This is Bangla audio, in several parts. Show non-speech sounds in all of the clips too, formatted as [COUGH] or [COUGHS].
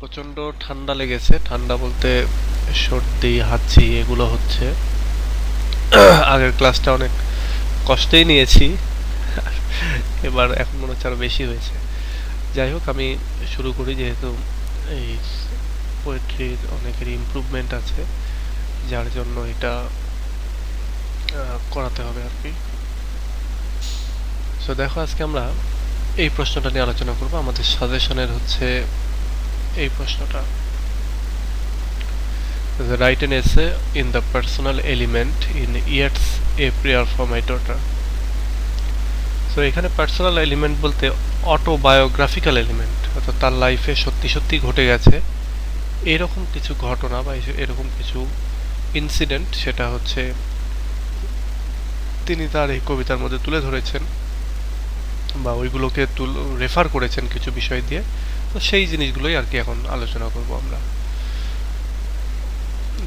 প্রচণ্ড ঠান্ডা লেগেছে। ঠান্ডা বলতে সর্দি, হাঁচি এগুলো হচ্ছে। আগের ক্লাসটা অনেক কষ্টেই নিয়েছি। এবার এখন মনে হচ্ছে আরও বেশি হয়েছে। যাই হোক, আমি শুরু করি যেহেতু এই পোয়েট্রির অনেকেরই ইমপ্রুভমেন্ট আছে, যার জন্য এটা করাতে হবে আর কি। সো দেখো, আজকে আমরা এই প্রশ্নটা নিয়ে আলোচনা করব। আমাদের সাজেশনের হচ্ছে এই প্রশ্নটা। Write an essay in the personal element in Yeats a prayer for my daughter so এখানে পার্সোনাল এলিমেন্ট বলতে অটোবায়োগ্রাফিক্যাল এলিমেন্ট অর্থাৎ তার লাইফে সত্যি সত্যি ঘটে গেছে। এরকম কিছু ঘটনা বা এরকম কিছু ইনসিডেন্ট সেটা হচ্ছে তিনি তার এই কবিতার মধ্যে তুলে ধরেছেন বা ওইগুলোকে তুল রেফার করেছেন কিছু বিষয় দিয়ে। তো সেই জিনিসগুলোই আর কি এখন আলোচনা করব আমরা।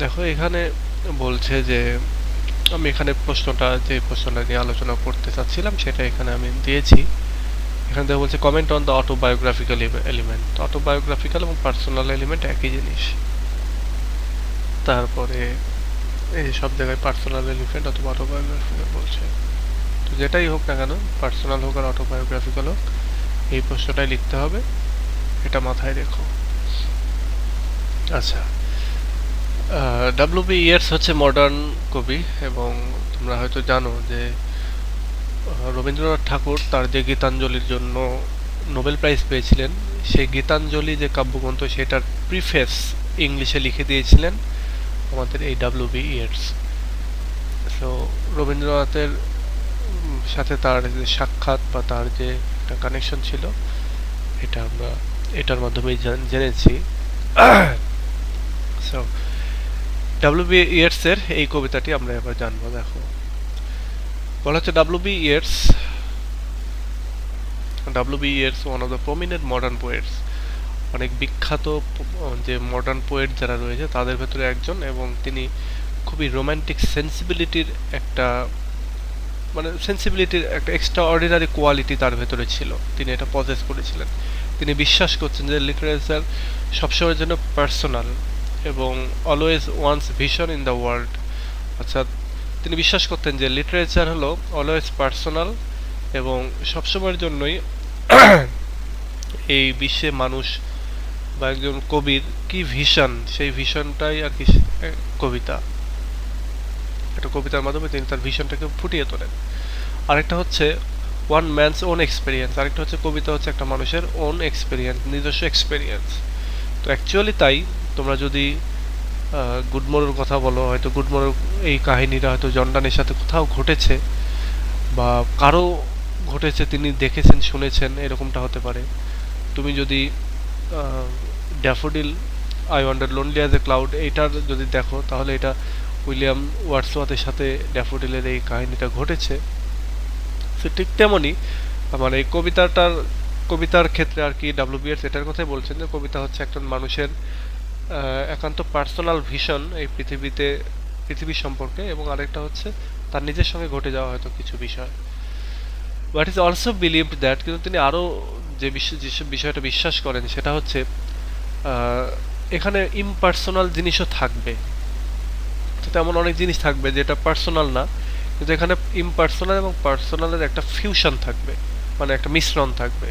দেখো, এখানে বলছে যে, আমি এখানে প্রশ্নটা, যে প্রশ্নটা নিয়ে আলোচনা করতে চাচ্ছিলাম, সেটা এখানে আমি দিয়েছি। এখানে দেখো বলছে comment on the autobiographical element autobiographical এবং পার্সোনাল এলিমেন্ট একই জিনিস। তারপরে এই সব জায়গায় পার্সোনাল এলিমেন্ট অথবা অটোবায়োগ্রাফিক্যাল বলছে। তো যেটাই হোক না কেন পার্সোনাল হোক আর অটোবায়োগ্রাফিক্যাল হোক, এই প্রশ্নটাই লিখতে হবে। এটা মাথায় রেখো। আচ্ছা। ডাব্লিউ বি ইয়ার্স হচ্ছে মডার্ন কবি এবং তোমরা হয়তো জানো যে রবীন্দ্রনাথ ঠাকুর তার যে গীতাঞ্জলির জন্য নোবেল প্রাইজ পেয়েছিলেন, সেই গীতাঞ্জলি যে কাব্যগ্রন্থ সেটার প্রিফেস ইংলিশে লিখে দিয়েছিলেন আমাদের এই ডাব্লিউ বি ইয়ার্স সো রবীন্দ্রনাথের সাথে তার যে সাক্ষাৎ বা তার যে একটা কানেকশন ছিল, এটা আমরা এটার মাধ্যমেই জান- জেনেছি। সো ডাব্লিউ বি ইয়ার্সের এই কবিতাটি আমরা এবার জানব, দেখো। বলা হচ্ছে W B Yeats W B Yeats one of the prominent modern poets অনেক বিখ্যাত যে মডার্ন পোয়েট যারা রয়েছে, তাদের ভেতরে একজন এবং তিনি খুবই রোমান্টিক সেন্সিবিলিটির একটা মানে সেন্সিবিলিটির একটা এক্সট্রা অর্ডিনারি কোয়ালিটি তার ভেতরে ছিল। তিনি এটা পজেস করেছিলেন। তিনি বিশ্বাস করছেন যে লিটারেচার সবসময়ের জন্য পার্সোনাল এবং always one's vision in the world অর্থাৎ তিনি বিশ্বাস করতেন যে লিটারেচার হলো অলওয়েজ পার্সোনাল এবং সবসময়ের জন্যই এই বিশ্বে মানুষ বা একজন কবির কি ভিশন সেই ভিশনটাই আর কি কবিতা। একটা কবিতার মাধ্যমে তিনি তার ভিশনটাকে ফুটিয়ে তোলেন। আরেকটা হচ্ছে ওয়ান ম্যানস ওন এক্সপিরিয়েন্স আরেকটা হচ্ছে কবিতা হচ্ছে একটা মানুষের ওন এক্সপিরিয়েন্স নিজস্ব এক্সপিরিয়েন্স তো অ্যাকচুয়ালি তাই, তোমরা যদি গুডমোরের কথা বলো, হয়তো গুডমোরের এই কাহিনীটা হয়তো জন্ডানের সাথে কোথাও ঘটেছে, বা কারও ঘটেছে, তিনি দেখেছেন, শুনেছেন, এরকমটা হতে পারে। তুমি যদি daffodil I wandered lonely as a cloud এইটার যদি দেখো, তাহলে এটা উইলিয়াম ওয়ার্ডসওয়াথের সাথে ড্যাফোডিলের এই কাহিনীটা ঘটেছে। ঠিক তেমনই মানে এই কবিতাটার, কবিতার ক্ষেত্রে আর কি ডাব্লিউবিএস এটার কথাই বলছেন যে কবিতা হচ্ছে একজন মানুষের একান্ত পার্সোনাল ভিশন এই পৃথিবীতে, পৃথিবী সম্পর্কে এবং আরেকটা হচ্ছে তার নিজের সঙ্গে ঘটে যাওয়া হয়তো কিছু বিষয়। But is also believed that কিন্তু তিনি আরও যে বিশ্ব বিষয়টা বিশ্বাস করেন সেটা হচ্ছে এখানে ইমপার্সোনাল জিনিসও থাকবে। তেমন অনেক জিনিস থাকবে যেটা পার্সোনাল না। কিন্তু এখানে ইমপার্সোনাল এবং পার্সোনালের একটা ফিউশন থাকবে মানে একটা মিশ্রণ থাকবে।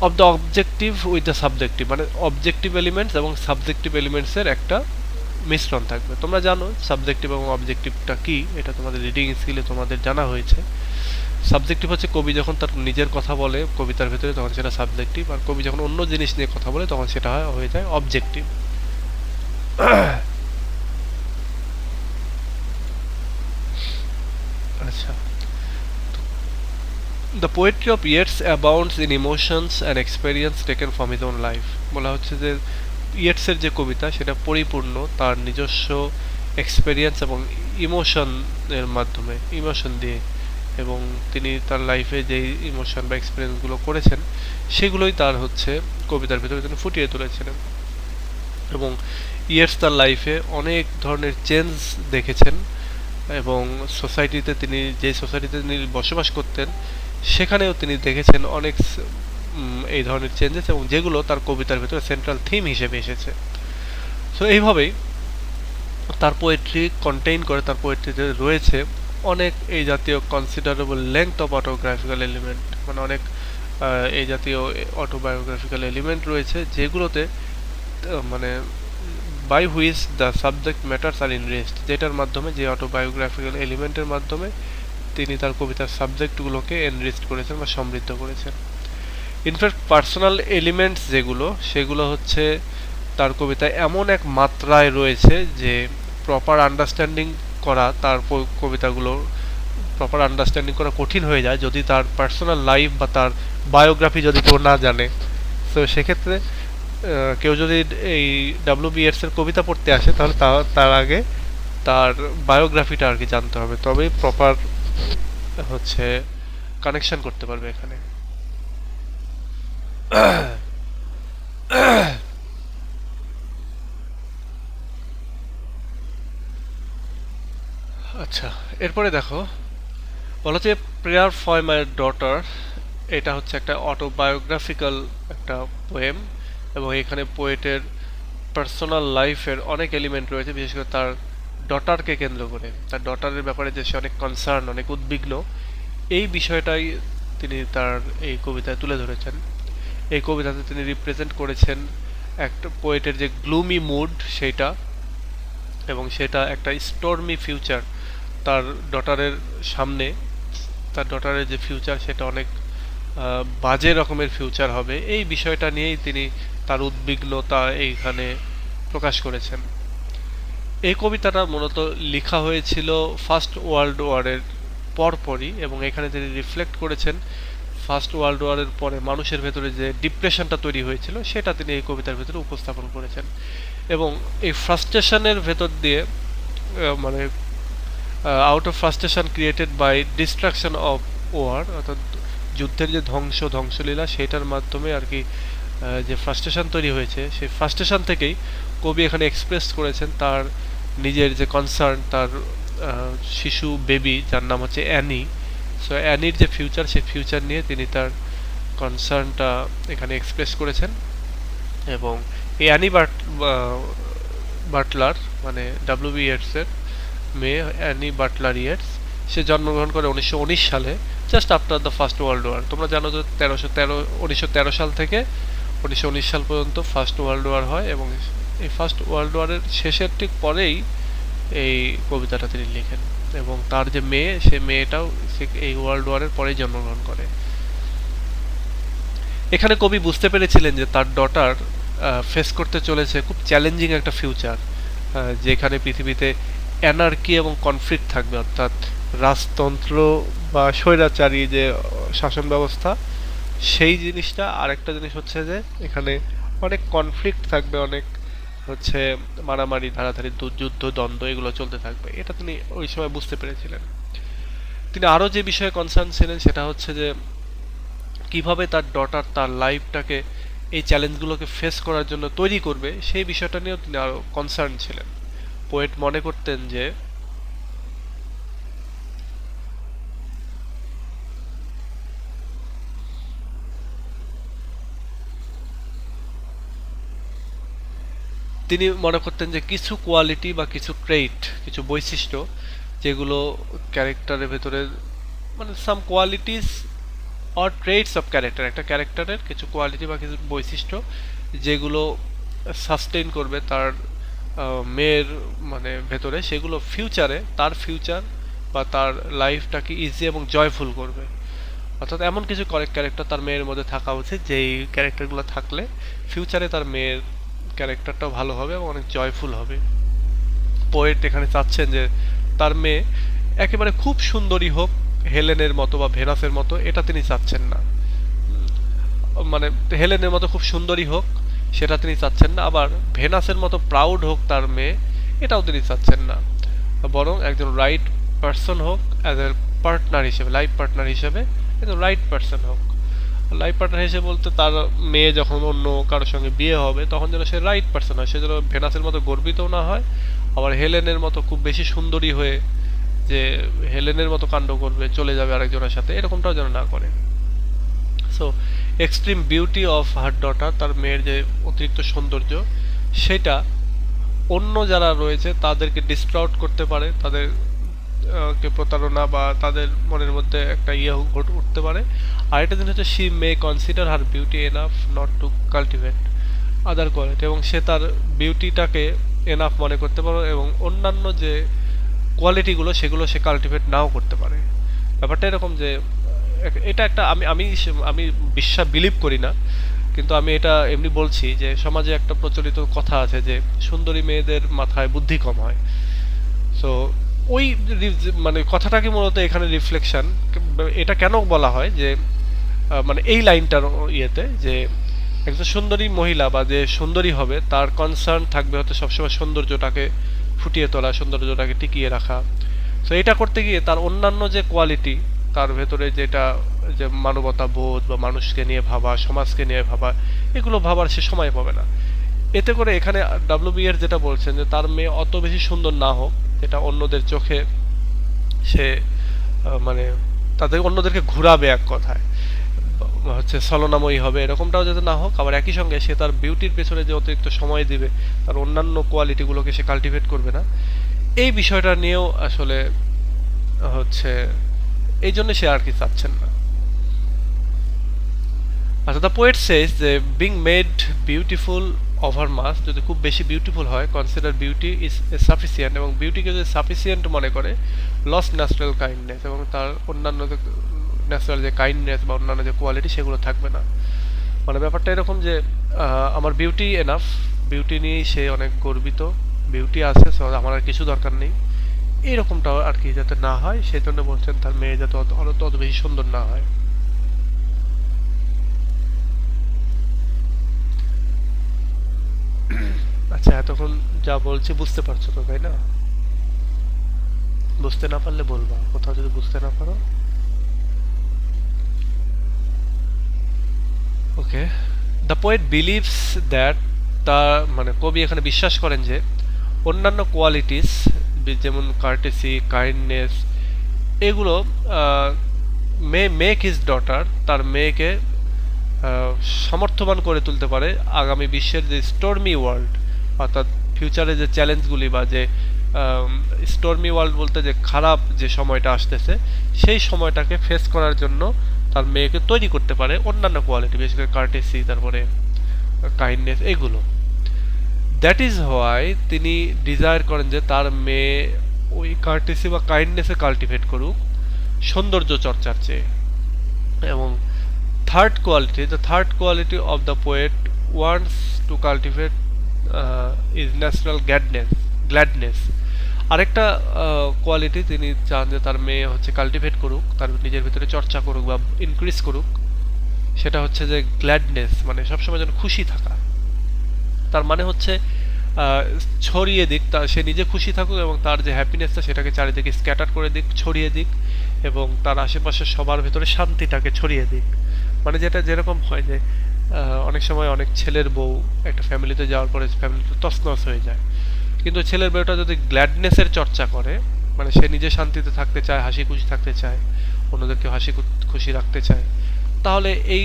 Of the objective with the subjective মানে অবজেক্টিভ এলিমেন্টস এবং সাবজেক্টিভ এলিমেন্টসের একটা মিশ্রণ থাকবে। তোমরা জানো সাবজেক্টিভ এবং অবজেক্টিভটা কি? এটা তোমাদের রিডিং স্কিলে তোমাদের জানা হয়েছে। সাবজেক্টিভ হচ্ছে কবি যখন তার নিজের কথা বলে, কবিতার ভেতরে তখন সেটা সাবজেক্টিভ আর কবি যখন অন্য জিনিস নিয়ে কথা বলে, তখন সেটা হয়ে যায় অবজেক্টিভ আচ্ছা the poetry of Yeats abounds in emotions and experience taken from his own life বলা হচ্ছে যে ইয়েটসের যে কবিতা, সেটা পরিপূর্ণ তার নিজস্ব এক্সপেরিয়েন্স এবং ইমোশনের মাধ্যমে ইমোশন দিয়ে। এবং তিনি তার লাইফে যেই ইমোশন বা এক্সপিরিয়েন্সগুলো করেছেন, সেগুলোই তার হচ্ছে কবিতার ভিতরে তিনি ফুটিয়ে তুলেছিলেন এবং ইয়ার্স তার লাইফে অনেক ধরনের চেঞ্জ দেখেছেন এবং সোসাইটিতে তিনি, যে সোসাইটিতে তিনি বসবাস করতেন সেখানেও তিনি দেখেছেন অনেক এই ধরনের চেঞ্জেস এবং যেগুলো তার কবিতার ভিতরে সেন্ট্রাল থিম হিসেবে এসেছে। সো এইভাবেই তার পোয়েট্রি কন্টেইন করে, তার পোয়েট্রিতে রয়েছে অনেক এই জাতীয় considerable length of autographical element মানে অনেক এই জাতীয় অটোবায়োগ্রাফিক্যাল এলিমেন্ট রয়েছে যেগুলোতে মানে by which the subject matters are interest যেটার মাধ্যমে যে অটোবায়োগ্রাফিক্যাল এলিমেন্টের মাধ্যমে তিনি তার কবিতার সাবজেক্টগুলোকে এনরিস্ট করেছেন বা সমৃদ্ধ করেছেন। ইনফ্যাক্ট পার্সোনাল এলিমেন্টস যেগুলো, সেগুলো হচ্ছে তার কবিতায় এমন এক মাত্রায় রয়েছে যে প্রপার আন্ডারস্ট্যান্ডিং করা তার কবিতাগুলো প্রপার আন্ডারস্ট্যান্ডিং করা কঠিন হয়ে যায় যদি তার পার্সোনাল লাইফ বা তার বায়োগ্রাফি যদি কেউ না জানে। তো সেক্ষেত্রে কেউ যদি এই ডাব্লিউ এর কবিতা পড়তে আসে তাহলে তার আগে তার বায়োগ্রাফিটা আর কি জানতে হবে। তবেই প্রপার হচ্ছে কানেকশন করতে পারবে এখানে। আচ্ছা এরপরে দেখো, বলা যে প্রেয়ার ফর মাই ডটার এটা হচ্ছে একটা অটোবায়োগ্রাফিক্যাল একটা পোয়েম এবং এখানে পোয়েটের পার্সোনাল লাইফের অনেক এলিমেন্ট রয়েছে, বিশেষ করে তার ডটারকে কেন্দ্র করে, তার ডটারের ব্যাপারে যে সে অনেক কনসার্ন অনেক উদ্বিগ্ন, এই বিষয়টাই তিনি তার এই কবিতায় তুলে ধরেছেন। এই কবিতাতে তিনি রিপ্রেজেন্ট করেছেন একটা পোয়েটের যে গ্লুমি মুড সেইটা এবং সেটা একটা স্টর্মি ফিউচার তার ডটারের সামনে। তার ডটারের যে ফিউচার সেটা অনেক বাজে রকমের ফিউচার হবে। এই বিষয়টা নিয়েই তিনি তার উদ্বিগ্নতা এইখানে প্রকাশ করেছেন। এই কবিতাটা মূলত লেখা হয়েছিল ফার্স্ট ওয়ার্ল্ড ওয়ারের পরপরই এবং এখানে তিনি রিফ্লেক্ট করেছেন ফার্স্ট ওয়ার্ল্ড ওয়ারের পরে মানুষের ভেতরে যে ডিপ্রেশনটা তৈরি হয়েছিল, সেটা তিনি এই কবিতার ভেতরে উপস্থাপন করেছেন। এবং এই ফ্রাস্ট্রেশনের ভেতর দিয়ে মানে out of frustration created by destruction of war অর্থাৎ যুদ্ধের যে ধ্বংস, ধ্বংসলীলা, সেটার মাধ্যমে আর কি যে ফ্রাস্ট্রেশন তৈরি হয়েছে, সেই ফ্রাস্ট্রেশন থেকেই কবি এখানে এক্সপ্রেস করেছেন তার নিজের যে কনসার্ন তার শিশু বেবি যার নাম হচ্ছে অ্যানি সো অ্যানির যে ফিউচার সেই ফিউচার নিয়ে তিনি তার কনসার্নটা এখানে এক্সপ্রেস করেছেন এবং এই অ্যানি বাট বাটলার মানে ডাব্লিউ এর মেয়ে অ্যানি বাটলার ইয়েটস সে জন্মগ্রহণ করে উনিশশো উনিশ সালে just after the first world war তোমরা জানো যে তেরোশো তেরো, উনিশশো সাল থেকে উনিশশো উনিশ সাল পর্যন্ত ফার্স্ট ওয়ার্ল্ড ওয়ার হয় এবং এই ফার্স্ট ওয়ার্ল্ড ওয়ারের শেষের ঠিক পরেই এই কবিতাটা তিনি লেখেন এবং তার যে মেয়ে, সে মেয়েটাও এই ওয়ার্ল্ড ওয়ারের পরেই জন্মগ্রহণ করে। এখানে কবি বুঝতে পেরেছিলেন যে তার ডটার ফেস করতে চলেছে খুব চ্যালেঞ্জিং একটা ফিউচার যেখানে পৃথিবীতে অ্যানার্কি এবং কনফ্লিক্ট থাকবে, অর্থাৎ রাজতন্ত্র বা স্বৈরাচারী যে শাসন ব্যবস্থা, সেই জিনিসটা আর একটা জিনিস হচ্ছে যে এখানে অনেক কনফ্লিক্ট থাকবে, অনেক হচ্ছে মারামারি, ধারাধারি যুদ্ধ, দ্বন্দ্ব, এগুলো চলতে থাকবে। এটা তিনি ওই সময় বুঝতে পেরেছিলেন। তিনি আরও যে বিষয়ে কনসার্ন ছিলেন সেটা হচ্ছে যে, কীভাবে তার ডটার তার লাইফটাকে এই চ্যালেঞ্জগুলোকে ফেস করার জন্য তৈরি করবে, সেই বিষয়টা নিয়েও তিনি আরও কনসার্ন ছিলেন। পোয়েট মনে করতেন যে তিনি মনে করতেন যে কিছু কোয়ালিটি বা কিছু ট্রেইট কিছু বৈশিষ্ট্য যেগুলো ক্যারেক্টারের ভেতরে মানে some qualities or traits of character একটা ক্যারেক্টারের কিছু কোয়ালিটি বা কিছু বৈশিষ্ট্য যেগুলো সাস্টেইন করবে তার মেয়ের মানে ভেতরে, সেগুলো ফিউচারে তার ফিউচার বা তার লাইফটাকে ইজি এবং জয়ফুল করবে। অর্থাৎ এমন কিছু ক্যারেক্টার তার মেয়ের মধ্যে থাকা উচিত, যেই ক্যারেক্টারগুলো থাকলে ফিউচারে তার মেয়ের ক্যারেক্টারটাও ভালো হবে এবং অনেক জয়ফুল হবে। পোয়েট এখানে চাচ্ছেন যে তার মেয়ে একেবারে খুব সুন্দরী হোক, হেলেনের মতো বা ভেনাসের মতো, এটা তিনি চাচ্ছেন না। মানে হেলেনের মতো খুব সুন্দরী হোক, সেটা তিনি চাচ্ছেন না। আবার ভেনাসের মতো প্রাউড হোক তার মেয়ে, এটাও তিনি চাচ্ছেন না। বরং একজন রাইট পার্সন হোক অ্যাজ এ পার্টনার হিসেবে লাইফ পার্টনার হিসেবে, একজন রাইট পার্সন হোক। লাইফ পার্টনার হিসেবে বলতে তার মেয়ে যখন অন্য কারোর সঙ্গে বিয়ে হবে, তখন যেন সে রাইট পার্সন হয়। সে যেন ভেনাসের মতো গর্বিতও না হয়, আবার হেলেনের মতো খুব বেশি সুন্দরী হয়ে যে হেলেনের মতো কাণ্ড করবে, চলে যাবে আরেকজনের সাথে, এরকমটাও যেন না করে। So extreme beauty of her daughter তার মেয়ের যে অতিরিক্ত সৌন্দর্য, সেটা অন্য যারা রয়েছে, তাদেরকে ডিস্ট্রাউট করতে পারে, তাদের প্রতারণা বা তাদের মনের মধ্যে একটা ইয়ে উঠতে পারে। আর একটা জিনিস হচ্ছে she may consider her beauty enough not to cultivate other quality এবং সে তার বিউটিটাকে এনাফ মনে করতে পারে এবং অন্যান্য যে কোয়ালিটিগুলো সেগুলো সে কাল্টিভেট নাও করতে পারে। ব্যাপারটা এরকম যে এটা একটা আমি আমি আমি বিশ্বাস বিলিভ করি না, কিন্তু আমি এটা এমনি বলছি যে সমাজে একটা প্রচলিত কথা আছে যে সুন্দরী মেয়েদের মাথায় বুদ্ধি কম হয়। সো ওই মানে কথাটাকে মূলত এখানে রিফ্লেকশন এটা কেন বলা হয় যে মানে এই লাইনটার ইয়েতে যে একজন সুন্দরী মহিলা বা যে সুন্দরী হবে, তার কনসার্ন থাকবে হয়তো সবসময় সৌন্দর্যটাকে ফুটিয়ে তোলা, সৌন্দর্যটাকে টিকিয়ে রাখা। তো এটা করতে গিয়ে তার অন্যান্য যে কোয়ালিটি তার ভেতরে যেটা, যে মানবতা বোধ বা মানুষকে নিয়ে ভাবা, সমাজকে নিয়ে ভাবা, এগুলো ভাবার সে সময় পাবে না। এতে করে এখানে ডাব্লিউবি এর যেটা বলছেন যে তার মেয়ে অত বেশি সুন্দর না হোক, যেটা অন্যদের চোখে সে মানে তাদের অন্যদেরকে ঘুরাবে এক কথায় হচ্ছে ছলনাময়ী হবে, এরকমটাও যাতে না হোক, আবার একই সঙ্গে সে তার বিউটির পেছনে যে অতিরিক্ত সময় দিবে, তার অন্যান্য কোয়ালিটিগুলোকে সে কাল্টিভেট করবে না, এই বিষয়টা নিয়েও আসলে হচ্ছে, এই জন্য সে আর কি চাচ্ছেন না। আচ্ছা দ্য পোয়েট সেজ যে being made beautiful over much যদি খুব বেশি বিউটিফুল হয় কনসিডার বিউটি ইজ সাফিসিয়েন্ট এবং বিউটিকে যদি সাফিসিয়েন্ট মনে করে লস ন্যাচারাল কাইন্ডনেস এবং তার অন্যান্য যে ন্যাচারাল যে কাইন্ডনেস বা অন্যান্য যে কোয়ালিটি সেগুলো থাকবে না। মানে ব্যাপারটা এরকম যে আমার বিউটি এনাফ বিউটি নিয়েই সে অনেক গর্বিত বিউটি আছে আমার আর কিছু দরকার নেই। এইরকমটা আর কি যাতে না হয়, সেই জন্য বলছেন তার মেয়ে যাতে অত অত বেশি সুন্দর না হয়। আচ্ছা এতক্ষণ যা বলছি বুঝতে পারছ তো তাই না? বুঝতে না পারলে বলবা কোথাও যদি বুঝতে না পারো। Okay the poet believes that তা মানে কবি এখানে বিশ্বাস করেন যে অন্যান্য কোয়ালিটিস যেমন কার্টেসি কাইন্ডনেস এগুলো মে মেক হিজ ডটার তার মেয়েকে আহ, সামর্থ্যবান করে তুলতে পারে আগামী বিশ্বের যে স্টর্মি ওয়ার্ল্ড অর্থাৎ ফিউচারে যে চ্যালেঞ্জগুলি বা যে স্টর্মি ওয়ার্ল্ড বলতে যে খারাপ যে সময়টা আসতেছে, সেই সময়টাকে ফেস করার জন্য তার মেয়েকে তৈরি করতে পারে অন্যান্য কোয়ালিটি বিশেষ করে কার্টেসি তারপরে কাইন্ডনেস এগুলো। দ্যাট ইজ হোয়াই তিনি ডিজায়ার করেন যে তার মেয়ে ওই কার্টেসি বা কাইন্ডনেসে কাল্টিভেট করুক, সৌন্দর্য চর্চার চেয়ে। এবং third quality the third quality of the poet wants to cultivate is national gladness gladness আরেকটা কোয়ালিটি তিনি চান যে তার মেয়ে হচ্ছে কাল্টিভেট করুক, তার নিজের ভিতরে চর্চা করুক বা ইনক্রিজ করুক, সেটা হচ্ছে যে গ্ল্যাডনেস মানে সবসময় যেন খুশি থাকা। তার মানে হচ্ছে ছড়িয়ে দিক, তা সে নিজে খুশি থাকুক এবং তার যে হ্যাপিনেসটা সেটাকে চারিদিকে স্ক্যাটার করে দিক, ছড়িয়ে দিক এবং তার আশেপাশে সবার ভেতরে শান্তিটাকে ছড়িয়ে দিক। মানে যেটা যেরকম হয় যে অনেক সময় অনেক ছেলের বউ একটা ফ্যামিলিতে যাওয়ার পরে ফ্যামিলিতে তছনছ হয়ে যায়। কিন্তু ছেলের বউটা যদি গ্ল্যাডনেসের চর্চা করে মানে সে নিজে শান্তিতে থাকতে চায় হাসি খুশি থাকতে চায়, অন্যদেরকে হাসি খুশি রাখতে চায়, তাহলে এই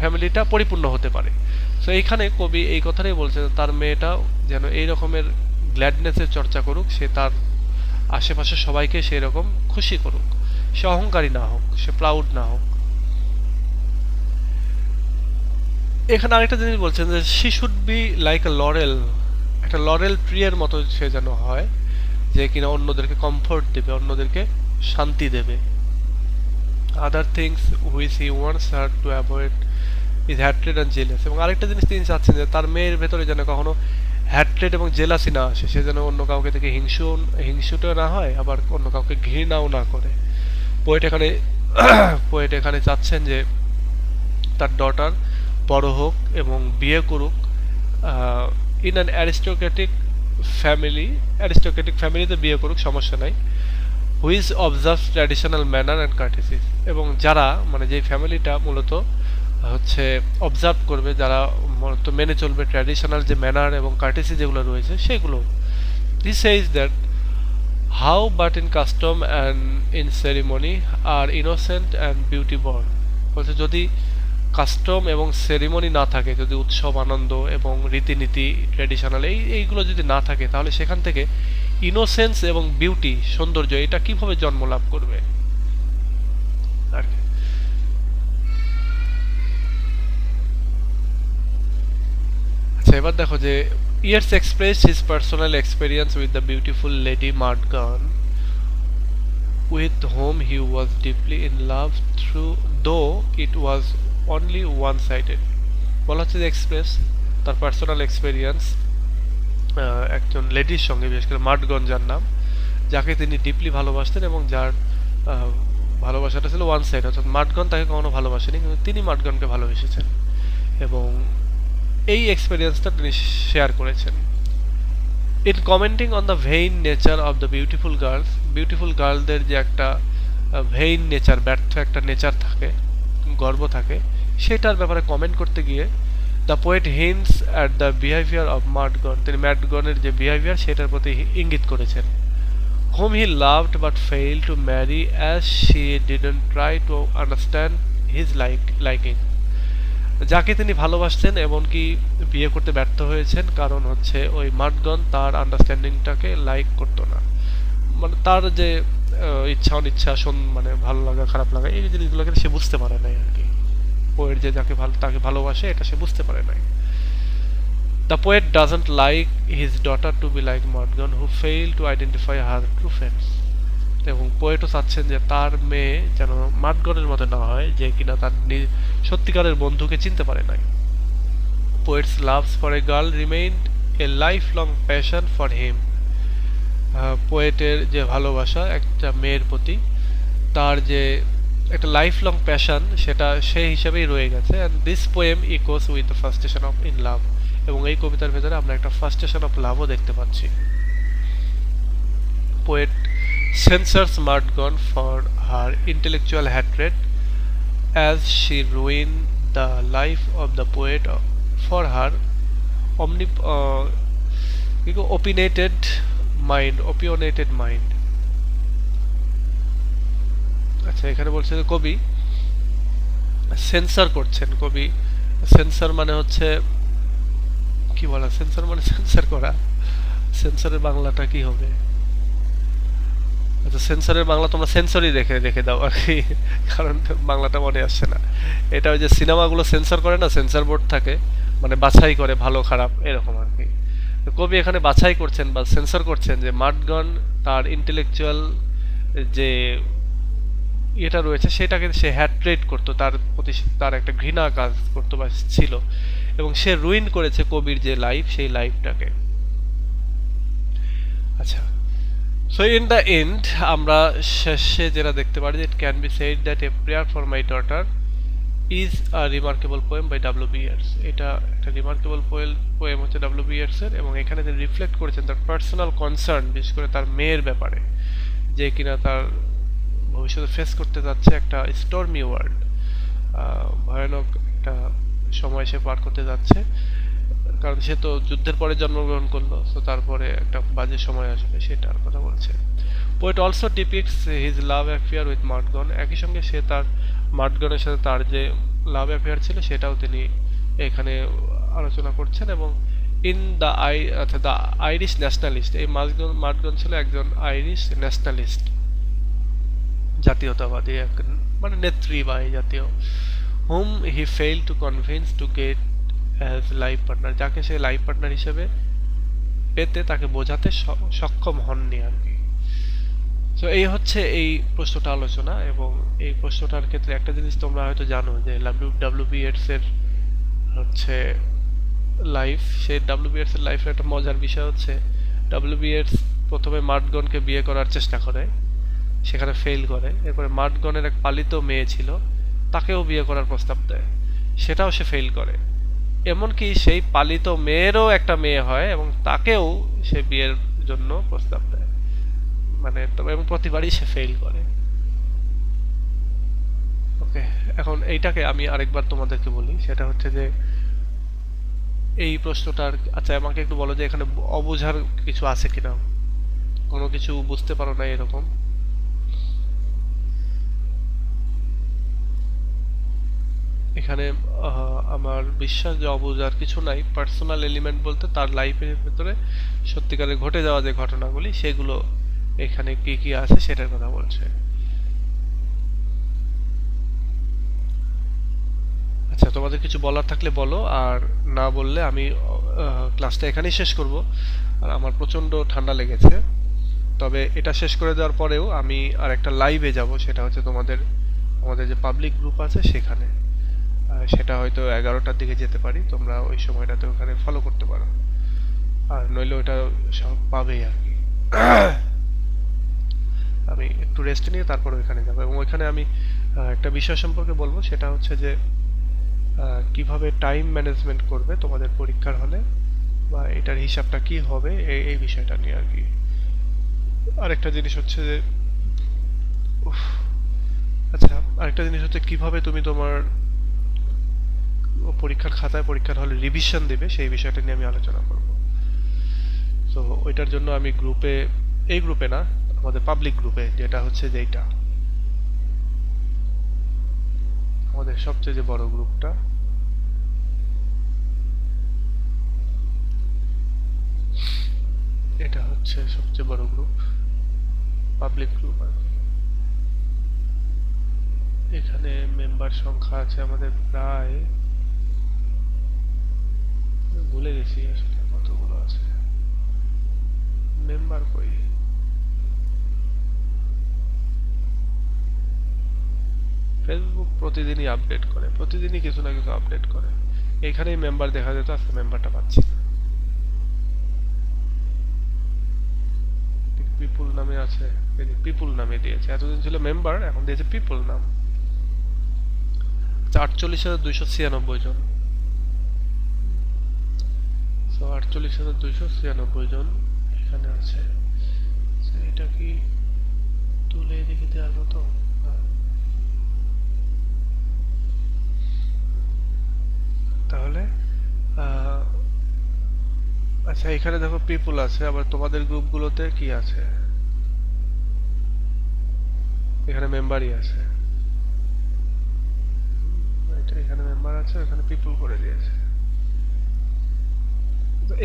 ফ্যামিলিটা পরিপূর্ণ হতে পারে। তো এইখানে কবি এই কথাটাই বলছে যে তার মেয়েটা যেন এই রকমের গ্ল্যাডনেসের চর্চা করুক, সে তার আশেপাশে সবাইকে সেই রকম খুশি করুক। সে অহংকারী না হোক, সে প্রাউড না হোক। এখানে আরেকটা জিনিস বলছেন যে she should be like a laurel একটা লরেল ট্রিয়ের মতো সে যেন হয়, যে কিনা অন্যদেরকে কমফোর্ট দেবে, অন্যদেরকে শান্তি দেবে। Other things which he wants her to avoid is hatred and jealous এবং আরেকটা জিনিস তিনি চাচ্ছেন যে, তার মেয়ের ভেতরে যেন কখনো হ্যাট্রেড এবং জেলাসি না আসে, সে যেন অন্য কাউকে থেকে হিংসু হিংসুটাও না হয়, আবার অন্য কাউকে ঘৃণাও না করে। পোয়েট এখানে [COUGHS] পোয়েট এখানে চাচ্ছেন যে, তার ডটার বড় হোক এবং বিয়ে করুক in an aristocratic family aristocratic ফ্যামিলিতে বিয়ে করুক, সমস্যা নাই। Who's observe traditional manner and courtesies এবং যারা মানে যে ফ্যামিলিটা মূলত, হচ্ছে অবজার্ভ করবে, যারা মূলত মেনে চলবে ট্র্যাডিশনাল যে ম্যানার এবং কার্টিসি যেগুলো রয়েছে, সেগুলো। This is that how but in custom and in ceremony R innocent and beauty born বলছে, যদি কাস্টম এবং সেরিমনি না থাকে, যদি উৎসব, আনন্দ এবং রীতিনীতি ট্র্যাডিশনাল এই, এইগুলো যদি না থাকে, তাহলে সেখান থেকে ইনোসেন্স এবং বিউটি সৌন্দর্য, এটা কীভাবে জন্ম লাভ করবে কি। আচ্ছা এবার দেখো যে Yeats express his personal experience with the beautiful lady Maud Gonne with whom he was deeply in love through, though it was only one sided বলা হচ্ছে যে এক্সপ্রেস তার পার্সোনাল এক্সপিরিয়েন্স একজন লেডির সঙ্গে, বিশেষ করে মাঠগঞ্জ যার নাম, যাকে তিনি ডিপলি ভালোবাসতেন এবং যার ভালোবাসাটা ছিল ওয়ান সাইড অর্থাৎ মাঠগন তাকে কখনো ভালোবাসেনি, কিন্তু তিনি মাঠগনকে ভালোবেসেছেন। এবং এই এক্সপিরিয়েন্সটা তিনি শেয়ার করেছেন। In commenting on the vain nature of the beautiful girls beautiful গার্লদের যে একটা ভেইন নেচার ব্যর্থ একটা নেচার থাকে, গর্ব থাকে সেটার ব্যাপারে কমেন্ট করতে গিয়ে the poet hints at the behaviour of Maud Gonne তিনি ম্যাডগনের যে বিহেভিয়ার সেটার প্রতি ইঙ্গিত করেছেন। whom he loved but failed to marry as she didn't try to understand his like, liking যাকে তিনি ভালোবাসতেন এমনকি বিয়ে করতে ব্যর্থ হয়েছেন, কারণ হচ্ছে ওই মাঠগন তার আন্ডারস্ট্যান্ডিংটাকে লাইক করতো না। মানে তার যে ইচ্ছা অনিচ্ছা মানে ভালো লাগা, খারাপ লাগা, এই জিনিসগুলোকে সে বুঝতে পারে নাই আর কি। পোয়েট যে যাকে ভালো তাকে ভালোবাসে এটা সে বুঝতে পারে নাই। The poet doesn't like his daughter to be like Morgan, who fail to identify her true friends. এবং পোয়েটও চাচ্ছেন যে তার মেয়ে যেন মাটগনের মতো না হয় যে কিনা তার সত্যিকারের বন্ধুকে চিনতে পারে নাই। Poets loves for a girl remain a life long passion for him পোয়েটের যে ভালোবাসা একটা মেয়ের প্রতি তার যে একটা লাইফ লং প্যাশন সেটা সেই হিসাবেই রয়ে গেছে। And this poem echoes with the frustration of in love এবং এই কবিতার ভেতরে আমরা একটা ফার্স্টেশন অফ লাভও দেখতে পাচ্ছি। Poet censures Maud Gonne for her intellectual hatred as she ruin the life of the poet for her omni opinionated mind ওপিওনেটেড mind আচ্ছা এখানে বলছে যে কবি সেন্সার করছেন। কবি সেন্সার মানে হচ্ছে, কি বলা, সেন্সার মানে সেন্সার করা। সেন্সারের বাংলাটা কি হবে? আচ্ছা সেন্সারের বাংলা তোমরা সেন্সরই রেখে রেখে দাও আর কি, কারণ বাংলাটা মনে আসছে না। এটা ওই যে সিনেমাগুলো সেন্সর করে না, সেন্সর বোর্ড থাকে মানে বাছাই করে ভালো, খারাপ, এরকম আর কি। কবি এখানে বাছাই করছেন বা সেন্সর করছেন যে মার্টগন তার ইন্টেলেকচুয়াল যে ইয়েটা রয়েছে, সেটাকে সে হ্যাট্রেট করতো, তার প্রতি তার একটা ঘৃণা কাজ করতো বা ছিল। এবং সে রুইন করেছে কবির যে লাইফ সেই লাইফটাকে আচ্ছা সো ইন দ্য এন্ড আমরা শেষে যেটা দেখতে পারি it can be said that a prayer for my daughter is a remarkable poem by W b Yeats এটা একটা রিমার্কেবল পোয়েল পোয়েম হচ্ছে ডাব্লিউ বিয়ার্সের এবং এখানে তিনি রিফ্লেক্ট করেছেন তার পার্সোনাল কনসার্ন বিশেষ করে তার মেয়ের ব্যাপারে, যে কিনা তার ভবিষ্যতে ফেস করতে যাচ্ছে একটা স্টর্মি ওয়ার্ল্ড ভয়ানক একটা সময় সে পার করতে যাচ্ছে। কারণ সে তো যুদ্ধের পরে জন্মগ্রহণ করল, তো তারপরে একটা বাজে সময় আসবে সেটার কথা বলছে। Poet also depicts his love affair with Maud Gonne একই সঙ্গে সে তার মার্টগনের সাথে তার যে লাভ অ্যাফেয়ার ছিল, সেটাও তিনি এখানে আলোচনা করছেন এবং ইন দ্য আই আচ্ছা দ্য আইরিশ ন্যাশনালিস্ট এই মার্টগন মার্টগন ছিল একজন আইরিশ ন্যাশনালিস্ট জাতীয়তাবাদী এক মানে নেত্রী বা এই জাতীয় whom he fail to convince to get as life partner যাকে সে লাইফ পার্টনার হিসেবে পেতে তাকে বোঝাতে সক্ষম হননি আর কি। তো এই হচ্ছে এই প্রশ্নটা আলোচনা এবং এই প্রশ্নটার ক্ষেত্রে একটা জিনিস তোমরা হয়তো জানো যে ডাব্লিউ ডাব্লিউ বিএডস এর হচ্ছে লাইফ সেই ডাব্লিউ বিএডস এর লাইফের একটা মজার বিষয় হচ্ছে ডাব্লিউ বিএডস প্রথমে মার্টগনকে বিয়ে করার চেষ্টা করে। সেখানে ফেল করে। এরপরে মার্টগনের এক পালিত মেয়ে ছিল, তাকেও বিয়ে করার প্রস্তাব দেয়। সেটাও সে ফেল করে। এমনকি সেই পালিত মেয়েরও একটা মেয়ে হয় এবং তাকেও সে বিয়ের জন্য প্রস্তাব দেয়। মানে এবং প্রতিবারই সে ফেল করে। ওকে এখন এইটাকে আমি আরেকবার তোমাদেরকে বলি। সেটা হচ্ছে যে, এই প্রশ্নটার আচ্ছা আমাকে একটু বলো যে এখানে অবুঝার কিছু আছে কিনা? কোনো কিছু বুঝতে পারো না এরকম? এখানে আমার বিশ্বাস যে অবুঝ আর কিছু নাই পার্সোনাল এলিমেন্ট বলতে তার লাইফের ভেতরে সত্যিকারে ঘটে যাওয়া যে ঘটনাগুলি, সেগুলো এখানে কি কি আছে সেটার কথা বলছে। আচ্ছা তোমাদের কিছু বলার থাকলে বলো, আর না বললে আমি ক্লাসটা এখানেই শেষ করব। আর আমার প্রচণ্ড ঠান্ডা লেগেছে। তবে এটা শেষ করে দেওয়ার পরেও আমি আর একটা লাইভে যাব, সেটা হচ্ছে তোমাদের, আমাদের যে পাবলিক গ্রুপ আছে সেখানে। সেটা হয়তো এগারোটার দিকে যেতে পারি, তোমরা ওই সময়টাতে ওখানে ফলো করতে পারো। আর নইলে ওটা পাবেই আর কি। [COUGHS] আমি একটু রেস্ট নিয়ে তারপর ওইখানে যাব। এবং ওইখানে আমি একটা বিষয় সম্পর্কে বলব, সেটা হচ্ছে যে কীভাবে টাইম ম্যানেজমেন্ট করবে তোমাদের পরীক্ষার হলে, বা এটার হিসাবটা কি হবে এই বিষয়টা নিয়ে আর কি। আরেকটা জিনিস হচ্ছে যে আচ্ছা আরেকটা জিনিস হচ্ছে কীভাবে তুমি তোমার পরীক্ষার খাতায় পরীক্ষার হলে রিভিশন দেবে, সেই বিষয়টা নিয়ে আমি আলোচনা করব। তো ওইটার জন্য আমি গ্রুপে এই গ্রুপে না, আমাদের পাবলিক গ্রুপে যেটা হচ্ছে যে এইটা। আমাদের সবচেয়ে যে বড় গ্রুপটা এটা হচ্ছে সবচেয়ে বড় গ্রুপ পাবলিক গ্রুপ আর এখানে মেম্বার সংখ্যা আছে আমাদের প্রায় ভুলে গেছি আসলে কতগুলো আছে মেম্বার কই ফেসবুক প্রতিদিনই আপডেট করে, প্রতিদিনই কিছু না কিছু আপডেট করে। এখানেই মেম্বার দেখা যেত, আজকে মেম্বারটা পাচ্ছি পিপুল নামে আছে পিপুল নামে দিয়েছে। এতদিন ছিল মেম্বার এখন দিয়েছে পিপুল নাম। আচ্ছা আটচল্লিশ হাজার দুইশো ছিয়ানব্বই জন। আটচল্লিশ হাজার দুইশো ছিয়ানব্বই জন এখানে আছে। এটা কি তুলে এদিকে দেওয়ার মতো না। তাহলে আচ্ছা এখানে দেখো পিপুল আছে, আবার তোমাদের গ্রুপগুলোতে কি আছে? এখানে মেম্বারই আছে। এটা এখানে মেম্বার আছে এখানে পিপুল করে দিয়েছে।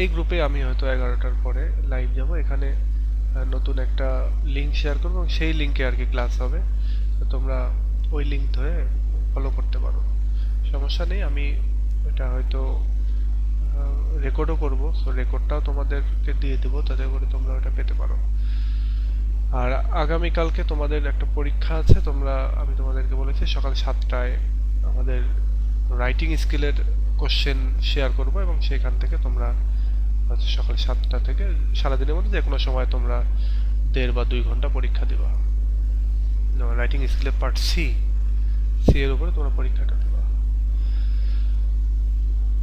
এই গ্রুপে আমি হয়তো এগারোটার পরে লাইভ যাব। এখানে নতুন একটা লিংক শেয়ার করব এবং সেই লিঙ্কে আর কি ক্লাস হবে। তোমরা ওই লিংক ধরে ফলো করতে পারো। সমস্যা নেই, আমি এটা হয়তো রেকর্ডও করব। সো রেকর্ডটাও তোমাদেরকে দিয়ে দেবো, তাতে করে তোমরা ওটা পেতে পারো। আর আগামীকালকে তোমাদের একটা পরীক্ষা আছে, তোমরা, আমি তোমাদেরকে বলেছি, সকাল সাতটায় আমাদের রাইটিং স্কিলের কোশ্চেন শেয়ার করব এবং সেখান থেকে তোমরা হচ্ছে সকাল সাতটা থেকে সারাদিনের মধ্যে যে কোনো সময় তোমরা দেড় বা দুই ঘণ্টা পরীক্ষা দেবা। রাইটিং স্কিলের পার্ট সি সি এর উপরে তোমরা পরীক্ষাটা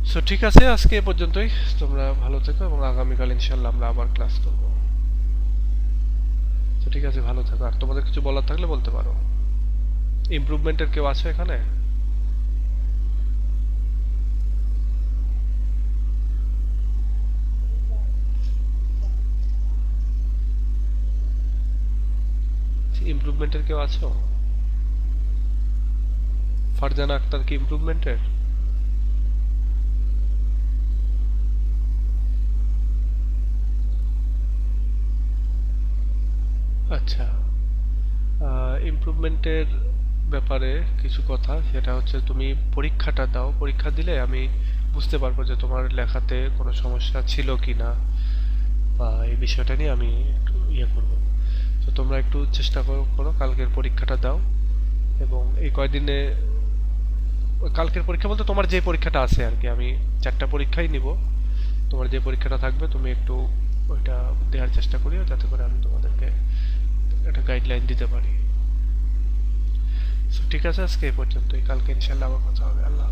সো ঠিক আছে, আজকে এ পর্যন্তই। তোমরা ভালো থেকো এবং আগামীকাল ইনশাল্লাহ আমরা আবার ক্লাস করব। তো ঠিক আছে, ভালো থেকো। আর তোমাদের কিছু বলার থাকলে বলতে পারো। ইমপ্রুভমেন্টের কেউ আছে এখানে? ইমপ্রুভমেন্টের কেউ আছো? ফারজানা আক্তার কি ইমপ্রুভমেন্টের আচ্ছা ইমপ্রুভমেন্টের ব্যাপারে কিছু কথা, সেটা হচ্ছে তুমি পরীক্ষাটা দাও। পরীক্ষা দিলে আমি বুঝতে পারব যে তোমার লেখাতে কোনো সমস্যা ছিল কি না বা এই বিষয়টা নিয়ে আমি একটু ইয়ে করব। তো তোমরা একটু চেষ্টা করো করো, কালকের পরীক্ষাটা দাও এবং এই কয়দিনে, কালকের পরীক্ষা বলতে তোমার যে পরীক্ষাটা আছে আর কি, আমি চারটা পরীক্ষাই নিব। তোমার যে পরীক্ষাটা থাকবে, তুমি একটু ওইটা দেওয়ার চেষ্টা করিও, যাতে করে আমি তোমাদেরকে একটা গাইডলাইন দিতে পারি। ঠিক আছে আজকে এই পর্যন্তই। কালকে ইনশাল্লাহ আবার কথা হবে। আল্লাহ